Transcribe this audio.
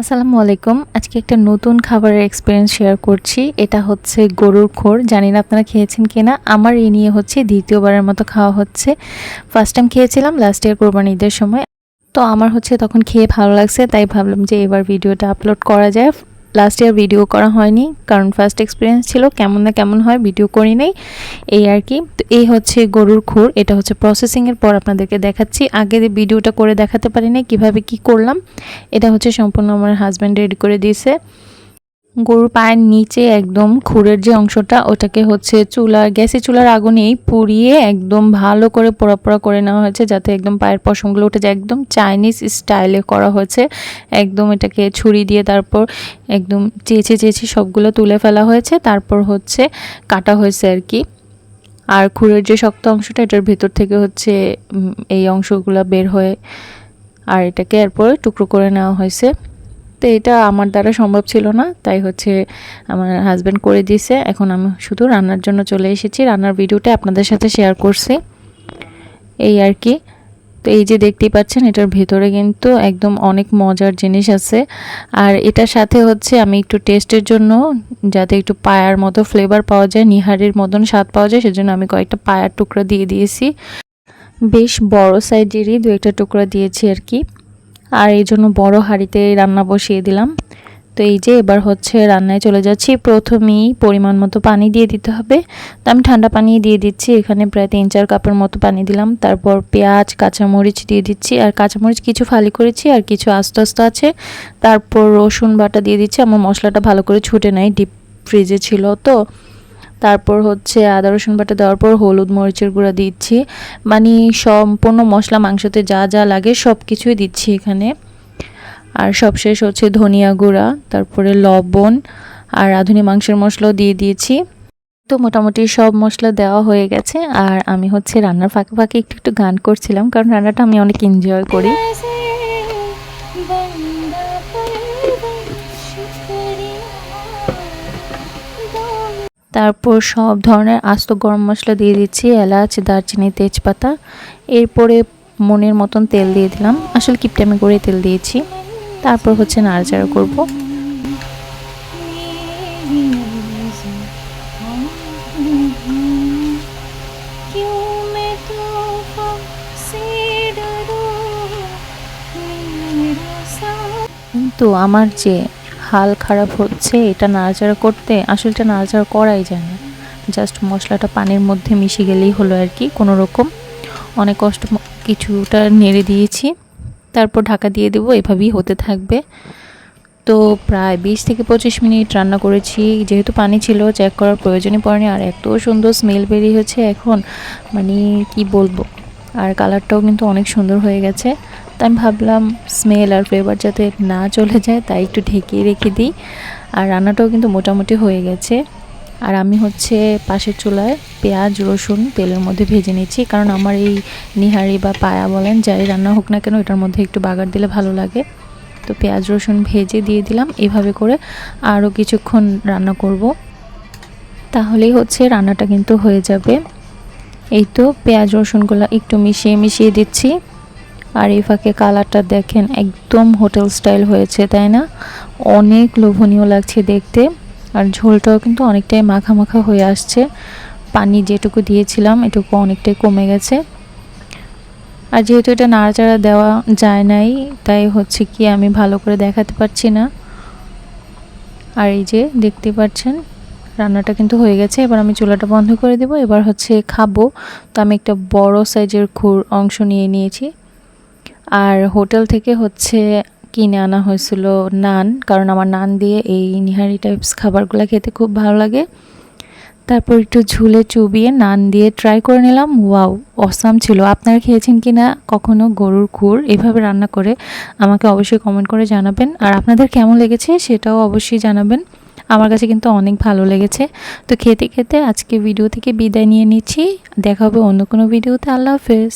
আসসালামু আলাইকুম। আজকে একটা নতুন খাবারের এক্সপিরিয়েন্স শেয়ার করছি। এটা হচ্ছে গরুর খোর। জানি না আপনারা খেয়েছেন কি না আমার এই নিয়ে হচ্ছে দ্বিতীয়বারের মতো খাওয়া হচ্ছে। ফার্স্ট টাইম খেয়েছিলাম লাস্ট ইয়ার কোরবানি ঈদের সময়। তো আমার হচ্ছে তখন খেয়ে ভালো লাগছে, তাই ভাবলাম যে এবার ভিডিওটা আপলোড করা যায়। লাস্ট ইয়ার ভিডিও করা হয়নি। কারণ ফার্স্ট এক্সপিরিয়েন্স ছিল, কেমন না কেমন হয় ভিডিও করি নাই। এই আর কি। তো এই হচ্ছে গরুর খুর, এটা হচ্ছে প্রসেসিংয়ের পর আপনাদেরকে দেখাচ্ছি। আগে ভিডিওটা করে দেখাতে পারি নাই কীভাবে কি করলাম, এটা হচ্ছে সম্পূর্ণ আমার হাজব্যান্ড রেডি করে দিয়েছে। গরুর পায়ের নিচে একদম খুরের যে অংশটা, ওটাকে হচ্ছে চুলার গ্যাসে চুলার আগুনেই পুড়িয়ে একদম ভালো করে পোড়া পোড়া করে নেওয়া হয়েছে, যাতে একদম পায়ের পশমগুলো উঠে যায়। একদম চাইনিজ স্টাইলে করা হয়েছে। একদম এটাকে ছুরি দিয়ে তারপর একদম চেঁচে চেঁচে সবগুলো তুলে ফেলা হয়েছে। তারপর হচ্ছে কাটা হয়েছে আর কি। আর খুরের যে শক্ত অংশটা, এটার ভেতর থেকে হচ্ছে এই অংশগুলো বের হয়ে আর এটাকে এরপর টুকরো করে নেওয়া হয়েছে। তো এটা আমার দ্বারা সম্ভব ছিল না। তাই হচ্ছে আমার হাজব্যান্ড করে দিয়েছে। এখন আমি শুধু রান্নার জন্য চলে এসেছি। রান্নার ভিডিওটা আপনাদের সাথে শেয়ার করছি। এই আর কি। তো এই যে দেখতেই পাচ্ছেন, এটার ভেতরে কিন্তু একদম অনেক মজার জিনিস আছে। আর এটার সাথে হচ্ছে আমি একটু টেস্টের জন্য যাতে একটু পায়ার মতো ফ্লেভার পাওয়া যায়, নিহারির মতন স্বাদ পাওয়া যায়, সেজন্য আমি কয়েকটা পায়ার টুকরা দিয়ে দিয়েছি। বেশ বড় সাইজেরই দু একটা টুকরা দিয়েছি আর কি। আর এই জন্য বড় হাঁড়িতে রান্না বসিয়ে দিলাম। তো এই যে এবার হচ্ছে রান্নায় চলে যাচ্ছি। প্রথমেই পরিমাণ মতো পানি দিয়ে দিতে হবে। তো আমি ঠান্ডা পানি দিয়ে দিচ্ছি। এখানে প্রায় তিন চার কাপের মতো পানি দিলাম। তারপর পেঁয়াজ, কাঁচামরিচ দিয়ে দিচ্ছি। আর কাঁচামরিচ কিছু ফালি করেছি আর কিছু আস্তে আস্তে আছে। তারপর রসুন বাটা দিয়ে দিচ্ছি। আমার মশলাটা ভালো করে ছুটে নেয় ডিপ ফ্রিজে ছিল তো। তারপর হচ্ছে আদা, রসুন বাটা দেওয়ার পর হলুদ, মরিচের গুঁড়া দিচ্ছি। মানে সম্পূর্ণ মশলা মাংসতে যা যা লাগে সব কিছুই দিচ্ছি এখানে। আর সবশেষ হচ্ছে ধনিয়া গুঁড়া, তারপরে লবণ আর রাঁধুনি মাংসের মশলাও দিয়ে দিয়েছি। তো মোটামুটি সব মশলা দেওয়া হয়ে গেছে। আর আমি হচ্ছে রান্নার ফাঁকে ফাঁকে একটু একটু গান করছিলাম, কারণ রান্নাটা আমি অনেক এনজয় করি। তারপর সব ধরনের আস্ত গরম মশলা দিয়ে দিচ্ছি, এলাচ, দারচিনি, তেজপাতা। এরপরে মনের মতন তেল দিয়ে দিলাম। আসলে কিপটামি করে তেল দিয়েছি। তারপর হচ্ছে নাড়াচাড়া করব। তো আমার যে হাল খারাপ হচ্ছে, এটা নাড়াচাড়া করতে আসলে এটা নাড়াচাড়া করাই যায় না। জাস্ট মশলাটা পানির মধ্যে মিশে গেলেই হলো আর কি, কোনো রকম। অনেক কষ্ট কিছুটা নেড়ে দিয়েছি। তারপর ঢাকা দিয়ে দেবো, এভাবেই হতে থাকবে। তো প্রায় বিশ থেকে পঁচিশ মিনিট রান্না করেছি। যেহেতু পানি ছিল চেক করার প্রয়োজনই পড়েনি। আর এত সুন্দর স্মেল বেরিয়ে হচ্ছে এখন। মানে কি বলব? আর কালারটাও কিন্তু অনেক সুন্দর হয়ে গেছে। তো আমি ভাবলাম স্মেল আর ফ্লেভার যাতে না চলে যায়, তাই একটু ঢেকে রেখে দিই। আর রান্নাটাও কিন্তু মোটামুটি হয়ে গেছে। আর আমি হচ্ছে পাশের চুলায় পেঁয়াজ, রসুন তেলের মধ্যে ভেজে নিচ্ছি। কারণ আমার এই নিহারি বা পায়া বলেন, যাই রান্না হোক না কেন, এটার মধ্যে একটু বাগার দিলে ভালো লাগে। তো পেঁয়াজ, রসুন ভেজে দিয়ে দিলাম। এভাবে করে আরও কিছুক্ষণ রান্না করব। তাহলেই হচ্ছে রান্নাটা কিন্তু হয়ে যাবে। এই তো পেঁয়াজ, রসুনগুলো একটু মিশিয়ে মিশিয়ে দিচ্ছি। আর এই ফাঁকে কালারটা দেখেন একদম হোটেল স্টাইল হয়েছে, তাই না? অনেক লোভনীয় লাগছে দেখতে। আর ঝোলটাও কিন্তু অনেকটাই মাখা মাখা হয়ে আসছে। পানি যেটুকু দিয়েছিলাম, এটুকু অনেকটাই কমে গেছে। আর যেহেতু এটা নাড়াচাড়া দেওয়া যায় নাই, তাই হচ্ছে কি আমি ভালো করে দেখাতে পারছি না। আর এই যে দেখতে পাচ্ছেন, রান্নাটা কিন্তু হয়ে গেছে। এবার আমি চুলাটা বন্ধ করে দেবো। এবার হচ্ছে খাব। তো আমি একটা বড় সাইজের খুর অংশ নিয়ে নিয়েছি। আর হোটেল থেকে হচ্ছে কিনে আনা হয়েছিল নান, কারণ আমার নান দিয়ে এই নিহারি টাইপস খাবারগুলো খেতে খুব ভালো লাগে। তারপর একটু ঝুলে চুবিয়ে নান দিয়ে ট্রাই করে নিলাম। ওয়াও অসাম ছিল। আপনারা খেয়েছেন কি না কখনো গরুর খুর, এভাবে রান্না করে আমাকে অবশ্যই কমেন্ট করে জানাবেন। আর আপনাদের কেমন লেগেছে সেটাও অবশ্যই জানাবেন। আমার কাছে কিন্তু অনেক ভালো লেগেছে। তো খেতে খেতে আজকে ভিডিও থেকে বিদায় নিয়ে নিচ্ছি। দেখা হবে অন্য কোনো ভিডিওতে আল্লাহ হাফেজ।